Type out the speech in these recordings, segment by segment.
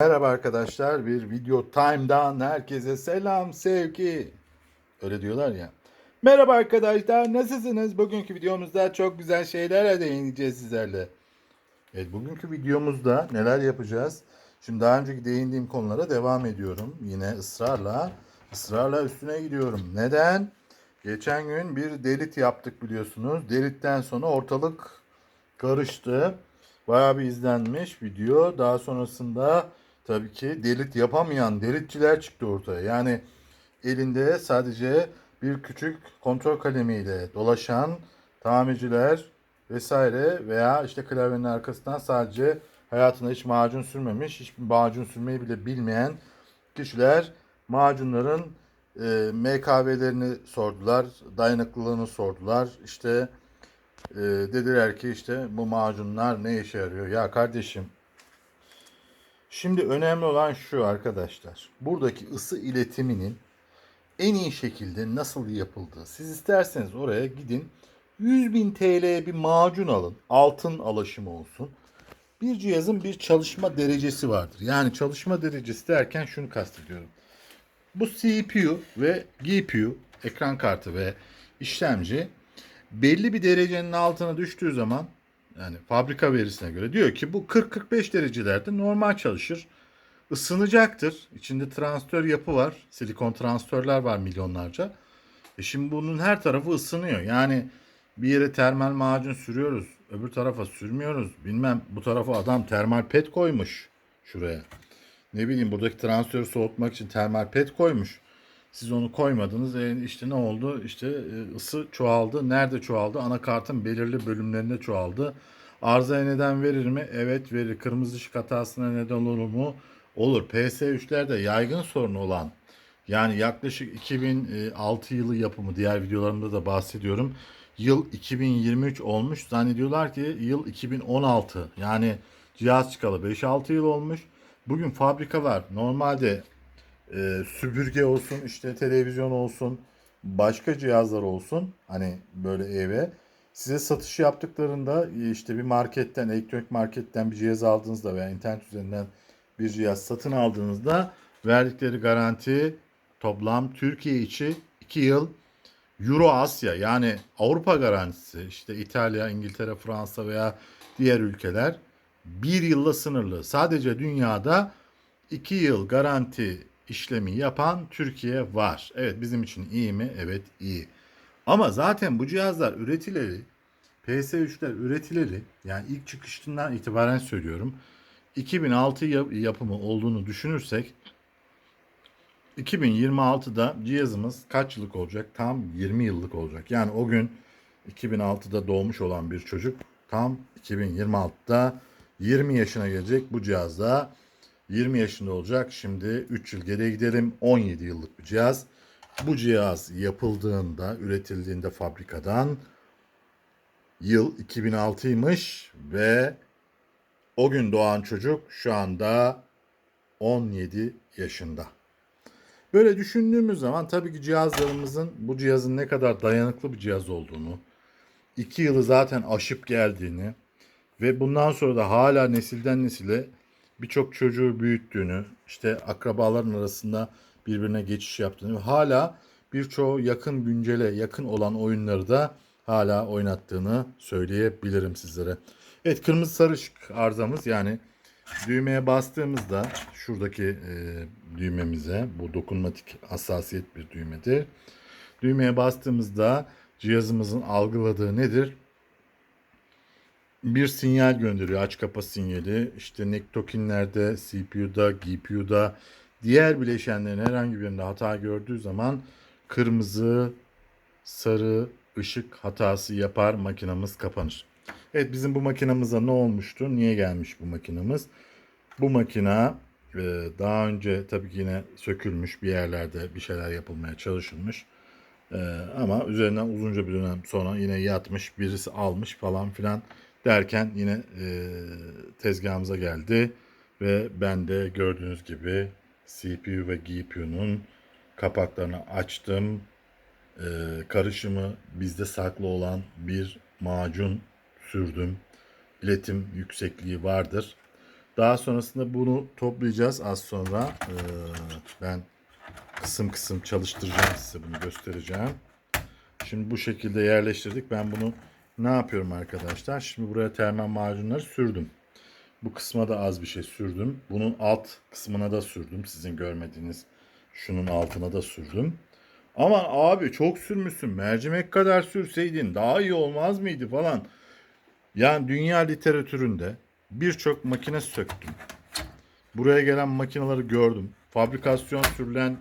Merhaba arkadaşlar, bir video time'dan herkese selam, sevgi. Öyle diyorlar ya. Merhaba arkadaşlar, nasılsınız? Bugünkü videomuzda çok güzel şeylerle değineceğiz sizlerle. Evet, bugünkü videomuzda neler yapacağız? Şimdi daha önceki değindiğim konulara devam ediyorum. Yine ısrarla, ısrarla üstüne gidiyorum. Neden? Geçen gün bir delit yaptık biliyorsunuz. Delitten sonra ortalık karıştı. Bayağı bir izlenmiş video. Daha sonrasında tabii ki delit yapamayan delitçiler çıktı ortaya. Yani elinde sadece bir küçük kontrol kalemiyle dolaşan tamirciler vesaire veya işte klavyenin arkasından sadece hayatında hiç macun sürmemiş, hiçbir macun sürmeyi bile bilmeyen kişiler macunların e, MKV'lerini sordular, dayanıklılığını sordular. İşte e, dediler ki işte bu macunlar ne işe yarıyor? Ya kardeşim şimdi önemli olan şu arkadaşlar. Buradaki ısı iletiminin en iyi şekilde nasıl yapıldığı. Siz isterseniz oraya gidin 100 bin TL'ye bir macun alın. Altın alaşımı olsun. Bir cihazın bir çalışma derecesi vardır. Yani çalışma derecesi derken şunu kastediyorum. Bu CPU ve GPU, ekran kartı ve işlemci belli bir derecenin altına düştüğü zaman yani fabrika verisine göre diyor ki bu 40-45 derecelerde normal çalışır. Isınacaktır. İçinde transistör yapı var. Silikon transistörler var milyonlarca. E şimdi bunun her tarafı ısınıyor. Yani bir yere termal macun sürüyoruz. Öbür tarafa sürmüyoruz. Bilmem bu tarafa adam termal pet koymuş şuraya. Ne bileyim buradaki transistörü soğutmak için termal pet koymuş. Siz onu koymadınız. E işte ne oldu? İşte e, ısı çoğaldı. Nerede çoğaldı? Anakartın belirli bölümlerinde çoğaldı. Arızaya neden verir mi? Evet verir. Kırmızı ışık hatasına neden olur mu? Olur. PS3'lerde yaygın sorun olan yani yaklaşık 2006 yılı yapımı diğer videolarımda da bahsediyorum. Yıl 2023 olmuş. Zannediyorlar ki yıl 2016. Yani cihaz çıkalı 5-6 yıl olmuş. Bugün fabrika var. Normalde e, süpürge olsun, işte televizyon olsun, başka cihazlar olsun. Hani böyle eve. Size satış yaptıklarında e, işte bir marketten, elektronik marketten bir cihaz aldığınızda veya internet üzerinden bir cihaz satın aldığınızda verdikleri garanti toplam Türkiye içi 2 yıl Euro Asya yani Avrupa garantisi işte İtalya, İngiltere, Fransa veya diğer ülkeler bir yılla sınırlı. Sadece dünyada 2 yıl garanti işlemi yapan Türkiye var. Evet bizim için iyi mi? Evet iyi. Ama zaten bu cihazlar üretileri PS3'ler üretileri yani ilk çıkışından itibaren söylüyorum 2006 yap- yapımı olduğunu düşünürsek 2026'da cihazımız kaç yıllık olacak? Tam 20 yıllık olacak. Yani o gün 2006'da doğmuş olan bir çocuk tam 2026'da 20 yaşına gelecek bu cihazda 20 yaşında olacak. Şimdi 3 yıl geriye gidelim. 17 yıllık bir cihaz. Bu cihaz yapıldığında, üretildiğinde fabrikadan yıl 2006'ymış ve o gün doğan çocuk şu anda 17 yaşında. Böyle düşündüğümüz zaman tabii ki cihazlarımızın bu cihazın ne kadar dayanıklı bir cihaz olduğunu, 2 yılı zaten aşıp geldiğini ve bundan sonra da hala nesilden nesile birçok çocuğu büyüttüğünü, işte akrabaların arasında birbirine geçiş yaptığını ve hala birçoğu yakın güncele yakın olan oyunları da hala oynattığını söyleyebilirim sizlere. Evet kırmızı sarı arızamız yani düğmeye bastığımızda şuradaki e, düğmemize bu dokunmatik hassasiyet bir düğmedir. Düğmeye bastığımızda cihazımızın algıladığı nedir? Bir sinyal gönderiyor. Aç kapa sinyali. İşte nektokinlerde, CPU'da, GPU'da diğer bileşenlerin herhangi birinde hata gördüğü zaman kırmızı, sarı ışık hatası yapar makinamız kapanır. Evet bizim bu makinamıza ne olmuştu? Niye gelmiş bu makinamız? Bu makina e, daha önce tabii ki yine sökülmüş bir yerlerde bir şeyler yapılmaya çalışılmış. E, ama üzerinden uzunca bir dönem sonra yine yatmış birisi almış falan filan derken yine e, tezgahımıza geldi ve ben de gördüğünüz gibi CPU ve GPU'nun kapaklarını açtım. E, karışımı bizde saklı olan bir macun sürdüm. İletim yüksekliği vardır. Daha sonrasında bunu toplayacağız az sonra. Ee, ben kısım kısım çalıştıracağım size bunu göstereceğim. Şimdi bu şekilde yerleştirdik. Ben bunu ne yapıyorum arkadaşlar? Şimdi buraya termal macunları sürdüm. Bu kısma da az bir şey sürdüm. Bunun alt kısmına da sürdüm. Sizin görmediğiniz şunun altına da sürdüm. Ama abi çok sürmüşsün. Mercimek kadar sürseydin daha iyi olmaz mıydı falan. Yani dünya literatüründe birçok makine söktüm. Buraya gelen makineleri gördüm. Fabrikasyon sürülen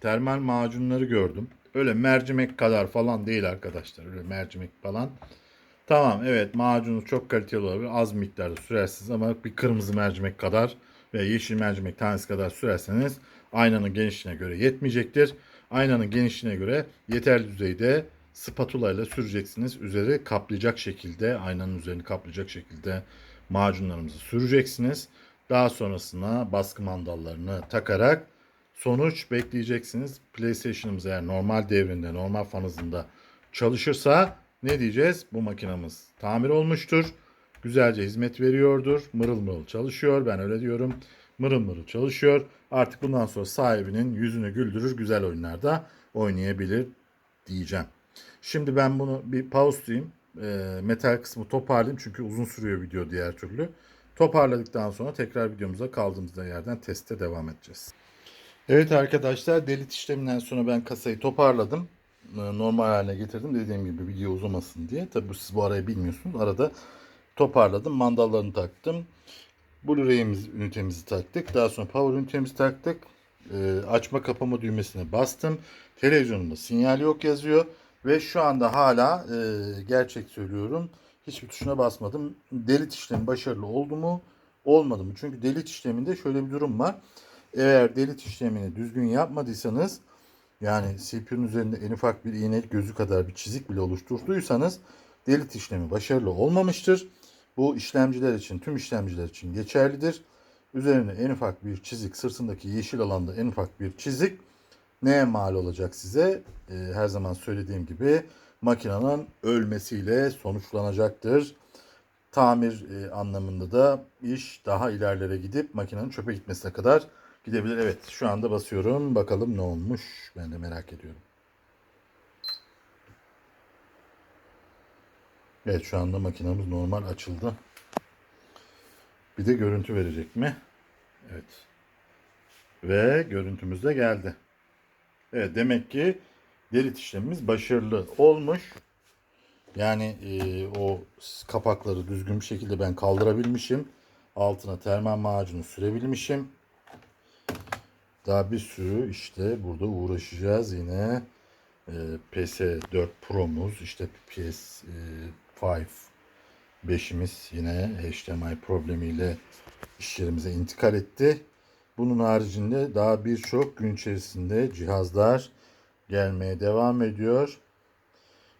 termal macunları gördüm. Öyle mercimek kadar falan değil arkadaşlar. Öyle mercimek falan. Tamam evet macunu çok kaliteli olabilir. Az miktarda sürersiniz ama bir kırmızı mercimek kadar ve yeşil mercimek tanesi kadar sürerseniz aynanın genişliğine göre yetmeyecektir. Aynanın genişliğine göre yeterli düzeyde spatula ile süreceksiniz. Üzeri kaplayacak şekilde, aynanın üzerini kaplayacak şekilde macunlarımızı süreceksiniz. Daha sonrasında baskı mandallarını takarak sonuç bekleyeceksiniz. PlayStation'ımız eğer normal devrinde, normal fan hızında çalışırsa ne diyeceğiz? Bu makinamız tamir olmuştur. Güzelce hizmet veriyordur. Mırıl mırıl çalışıyor. Ben öyle diyorum. Mırıl mırıl çalışıyor. Artık bundan sonra sahibinin yüzünü güldürür. Güzel oyunlarda oynayabilir diyeceğim. Şimdi ben bunu bir pauselayayım. E, metal kısmı toparlayayım. Çünkü uzun sürüyor video diğer türlü. Toparladıktan sonra tekrar videomuza kaldığımız yerden teste devam edeceğiz. Evet arkadaşlar delit işleminden sonra ben kasayı toparladım. Ee, Normal haline getirdim. Dediğim gibi video uzamasın diye. Tabi siz bu arayı bilmiyorsunuz. Arada toparladım. Mandallarını taktım. Blu-ray'imiz ünitemizi taktık. Daha sonra power ünitemizi taktık. Ee, açma kapama düğmesine bastım. Televizyonumda sinyal yok yazıyor. Ve şu anda hala e, gerçek söylüyorum. Hiçbir tuşuna basmadım. Delit işlemi başarılı oldu mu? Olmadı mı? Çünkü delit işleminde şöyle bir durum var. Eğer delit işlemini düzgün yapmadıysanız yani CPU'nun üzerinde en ufak bir iğnelik gözü kadar bir çizik bile oluşturduysanız delit işlemi başarılı olmamıştır. Bu işlemciler için, tüm işlemciler için geçerlidir. Üzerine en ufak bir çizik, sırtındaki yeşil alanda en ufak bir çizik neye mal olacak size? Ee, her zaman söylediğim gibi makinenin ölmesiyle sonuçlanacaktır. Tamir e, anlamında da iş daha ilerlere gidip makinenin çöpe gitmesine kadar gidebilir. Evet şu anda basıyorum. Bakalım ne olmuş. Ben de merak ediyorum. Evet şu anda makinamız normal açıldı. Bir de görüntü verecek mi? Evet. Ve görüntümüz de geldi. Evet demek ki delit işlemimiz başarılı olmuş. Yani e, o kapakları düzgün bir şekilde ben kaldırabilmişim. Altına termal macunu sürebilmişim. Daha bir sürü işte burada uğraşacağız yine. E, PS4 Pro'muz işte PS5 5'imiz yine HDMI problemiyle iş yerimize intikal etti. Bunun haricinde daha birçok gün içerisinde cihazlar gelmeye devam ediyor.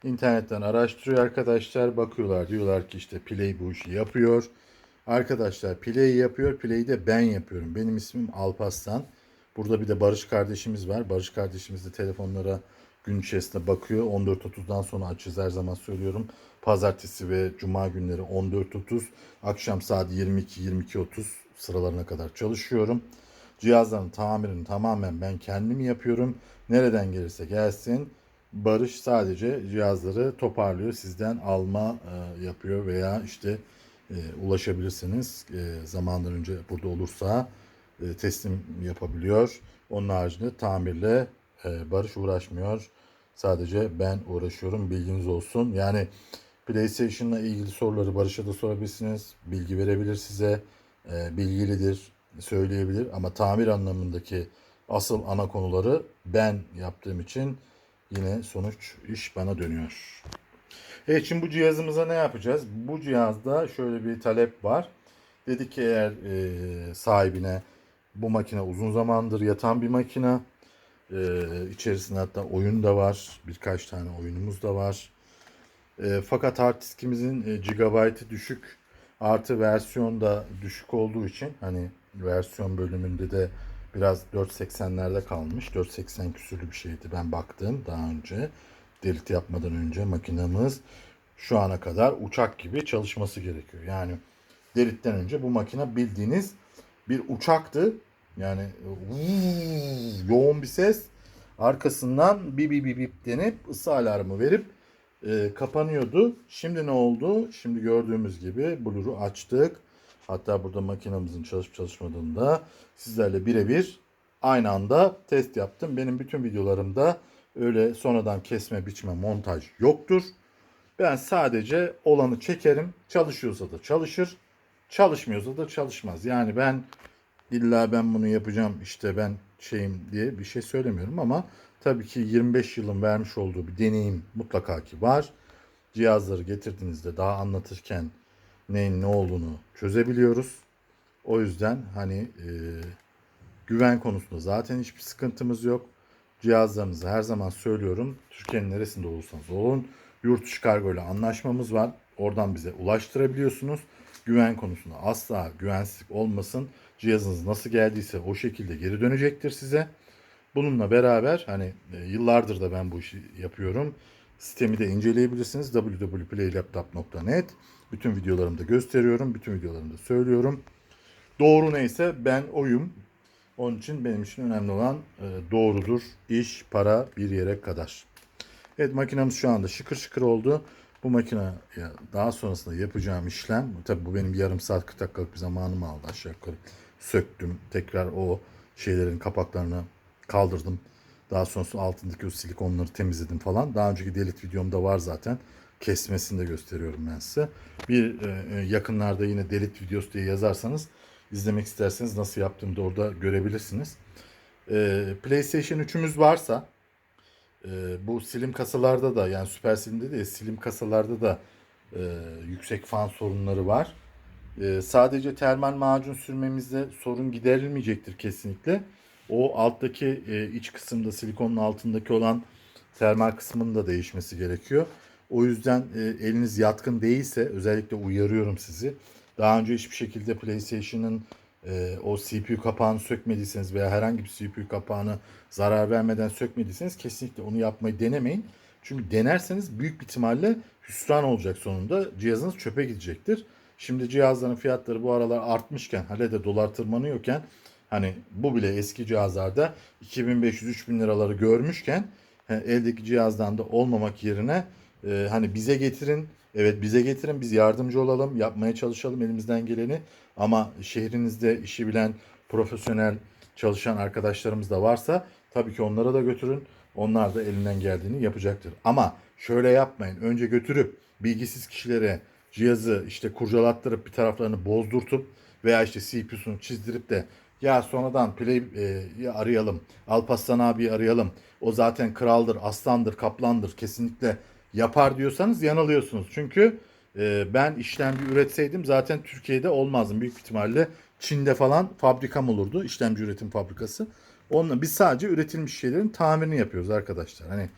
İnternetten araştırıyor arkadaşlar. Bakıyorlar diyorlar ki işte Play bu işi yapıyor. Arkadaşlar Play yapıyor. Play'i de ben yapıyorum. Benim ismim Alpaslan. Burada bir de Barış kardeşimiz var. Barış kardeşimiz de telefonlara gün içerisinde bakıyor. 14.30'dan sonra açız her zaman söylüyorum. Pazartesi ve cuma günleri 14.30. Akşam saat 22-22.30 sıralarına kadar çalışıyorum. Cihazların tamirini tamamen ben kendim yapıyorum. Nereden gelirse gelsin. Barış sadece cihazları toparlıyor. Sizden alma e, yapıyor veya işte e, ulaşabilirsiniz. E, zamandan önce burada olursa e, teslim yapabiliyor. Onun haricinde tamirle e, Barış uğraşmıyor. Sadece ben uğraşıyorum. Bilginiz olsun. Yani PlayStation'la ilgili soruları Barış'a da sorabilirsiniz. Bilgi verebilir size. E, bilgilidir. Söyleyebilir. Ama tamir anlamındaki asıl ana konuları ben yaptığım için yine sonuç iş bana dönüyor. Evet şimdi bu cihazımıza ne yapacağız? Bu cihazda şöyle bir talep var. Dedik ki eğer e, sahibine bu makine uzun zamandır yatan bir makine. E, içerisinde hatta oyun da var. Birkaç tane oyunumuz da var. E, fakat hard diskimizin e, gigabyte'ı düşük. Artı versiyon da düşük olduğu için hani versiyon bölümünde de biraz 4.80'lerde kalmış. 4.80 küsürlü bir şeydi ben baktım daha önce. Delit yapmadan önce makinamız şu ana kadar uçak gibi çalışması gerekiyor. Yani Derit'ten önce bu makine bildiğiniz bir uçaktı. Yani yoğun bir ses. Arkasından bip bip bip bip denip ısı alarmı verip e, kapanıyordu. Şimdi ne oldu? Şimdi gördüğümüz gibi Blue'u açtık. Hatta burada makinamızın çalışıp çalışmadığını da sizlerle birebir aynı anda test yaptım. Benim bütün videolarımda öyle sonradan kesme, biçme, montaj yoktur. Ben sadece olanı çekerim. Çalışıyorsa da çalışır. Çalışmıyorsa da çalışmaz. Yani ben illa ben bunu yapacağım işte ben şeyim diye bir şey söylemiyorum ama tabii ki 25 yılın vermiş olduğu bir deneyim mutlaka ki var. Cihazları getirdiğinizde daha anlatırken neyin ne olduğunu çözebiliyoruz. O yüzden hani e, güven konusunda zaten hiçbir sıkıntımız yok. Cihazlarınızı her zaman söylüyorum. Türkiye'nin neresinde olursanız olun. Yurt dışı kargo ile anlaşmamız var. Oradan bize ulaştırabiliyorsunuz. Güven konusunda asla güvensizlik olmasın. Cihazınız nasıl geldiyse o şekilde geri dönecektir size. Bununla beraber hani e, yıllardır da ben bu işi yapıyorum. Sistemi de inceleyebilirsiniz. www.playlaptop.net Bütün videolarımda gösteriyorum. Bütün videolarımda söylüyorum. Doğru neyse ben oyum. Onun için benim için önemli olan e, doğrudur. İş, para bir yere kadar. Evet makinamız şu anda şıkır şıkır oldu. Bu makine daha sonrasında yapacağım işlem, tabi bu benim yarım saat 40 dakikalık bir zamanımı aldı aşağı yukarı. Söktüm, tekrar o şeylerin kapaklarını kaldırdım. Daha sonrasında altındaki o silikonları temizledim falan. Daha önceki delit videomda var zaten. Kesmesini de gösteriyorum ben size. Bir e, yakınlarda yine delit videosu diye yazarsanız izlemek isterseniz nasıl yaptığımı da orada görebilirsiniz. E, PlayStation 3'ümüz varsa e, bu silim kasalarda da yani süper silimde de silim kasalarda da e, yüksek fan sorunları var. E, sadece termal macun sürmemizde sorun giderilmeyecektir kesinlikle. O alttaki e, iç kısımda silikonun altındaki olan termal kısmının da değişmesi gerekiyor. O yüzden e, eliniz yatkın değilse özellikle uyarıyorum sizi. Daha önce hiçbir şekilde PlayStation'ın e, o CPU kapağını sökmediyseniz veya herhangi bir CPU kapağını zarar vermeden sökmediyseniz kesinlikle onu yapmayı denemeyin. Çünkü denerseniz büyük bir ihtimalle hüsran olacak sonunda. Cihazınız çöpe gidecektir. Şimdi cihazların fiyatları bu aralar artmışken, hele de dolar tırmanıyorken hani bu bile eski cihazlarda 2500-3000 liraları görmüşken eldeki cihazdan da olmamak yerine e, hani bize getirin Evet bize getirin biz yardımcı olalım yapmaya çalışalım elimizden geleni ama şehrinizde işi bilen profesyonel çalışan arkadaşlarımız da varsa tabii ki onlara da götürün. Onlar da elinden geldiğini yapacaktır. Ama şöyle yapmayın. Önce götürüp bilgisiz kişilere cihazı işte kurcalattırıp bir taraflarını bozdurtup veya işte CPU'sunu çizdirip de ya sonradan Play'i arayalım. Alparslan abi arayalım. O zaten kraldır, aslandır, kaplandır. Kesinlikle yapar diyorsanız yanılıyorsunuz. Çünkü e, ben işlemci üretseydim zaten Türkiye'de olmazdım. Büyük ihtimalle Çin'de falan fabrikam olurdu. işlemci üretim fabrikası. Onunla biz sadece üretilmiş şeylerin tamirini yapıyoruz arkadaşlar. Hani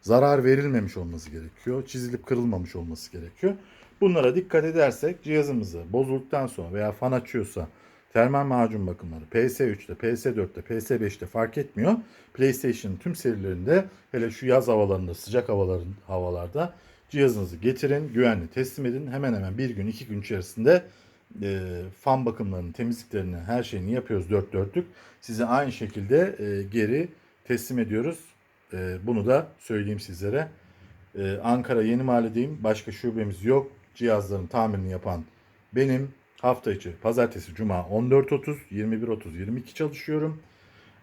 zarar verilmemiş olması gerekiyor. Çizilip kırılmamış olması gerekiyor. Bunlara dikkat edersek cihazımızı bozulduktan sonra veya fan açıyorsa termal macun bakımları PS3'te, PS4'te, PS5'te fark etmiyor. PlayStation'ın tüm serilerinde hele şu yaz havalarında, sıcak havaların havalarda cihazınızı getirin, güvenli teslim edin. Hemen hemen bir gün, iki gün içerisinde e, fan bakımlarını, temizliklerini, her şeyini yapıyoruz dört dörtlük. Size aynı şekilde e, geri teslim ediyoruz. E, bunu da söyleyeyim sizlere. E, Ankara Yeni Mahalledeyim. Başka şubemiz yok. Cihazların tamirini yapan benim. Hafta içi pazartesi, cuma 14.30, 21.30, 22 çalışıyorum.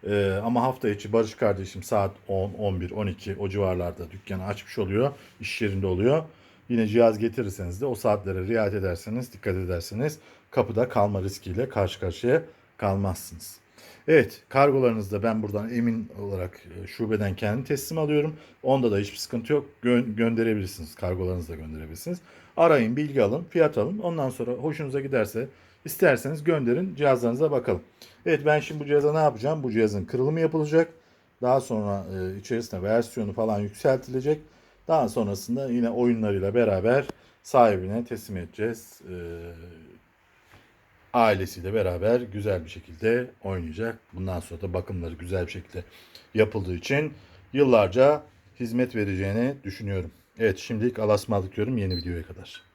Ee, ama hafta içi Barış kardeşim saat 10, 11, 12 o civarlarda dükkanı açmış oluyor. iş yerinde oluyor. Yine cihaz getirirseniz de o saatlere riayet ederseniz, dikkat ederseniz kapıda kalma riskiyle karşı karşıya kalmazsınız. Evet kargolarınızda ben buradan emin olarak e, şubeden kendi teslim alıyorum. Onda da hiçbir sıkıntı yok. Gö- gönderebilirsiniz. Kargolarınızı da gönderebilirsiniz. Arayın, bilgi alın, fiyat alın. Ondan sonra hoşunuza giderse isterseniz gönderin cihazlarınıza bakalım. Evet ben şimdi bu cihaza ne yapacağım? Bu cihazın kırılımı yapılacak. Daha sonra e, içerisinde versiyonu falan yükseltilecek. Daha sonrasında yine oyunlarıyla beraber sahibine teslim edeceğiz. E, ailesiyle beraber güzel bir şekilde oynayacak. Bundan sonra da bakımları güzel bir şekilde yapıldığı için yıllarca hizmet vereceğini düşünüyorum. Evet şimdilik alasmalık diyorum yeni videoya kadar.